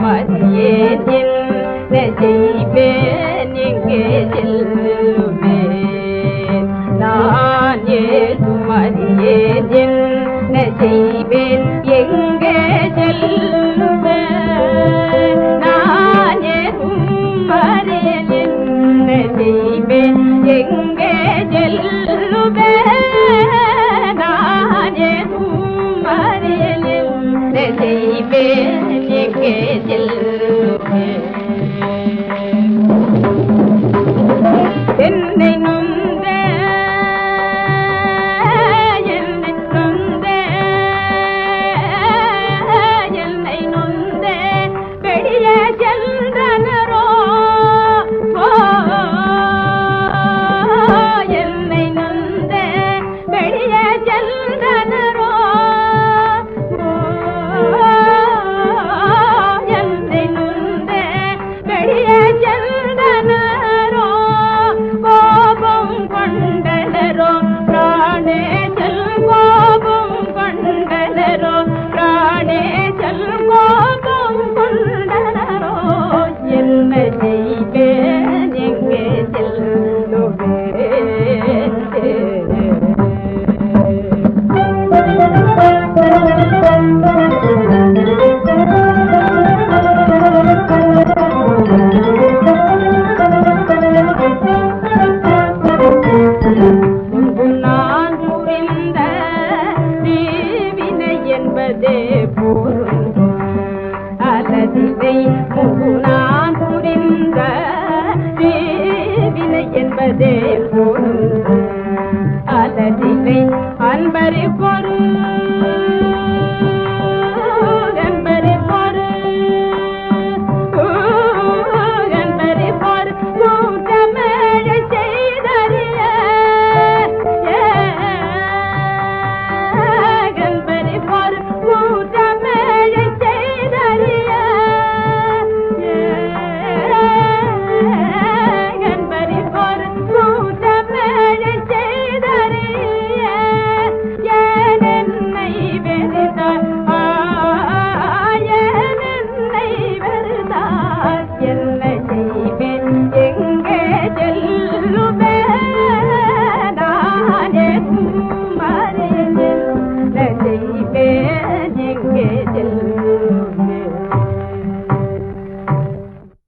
மத்தியே தில் நெஜைவேன் இங்கே செல்வேன் நான் ஏது மதியே தில் நெஜைவேன் எங்கே செல்வேன் நான் ஏதும் மறியல் நெஜைவேன் எங்கே செல்வேன் நான் ¡Gracias! ने தந்தை நான் புரிந்த வினை என்பதே போலும் அலதினை அன்பரை பொருள்.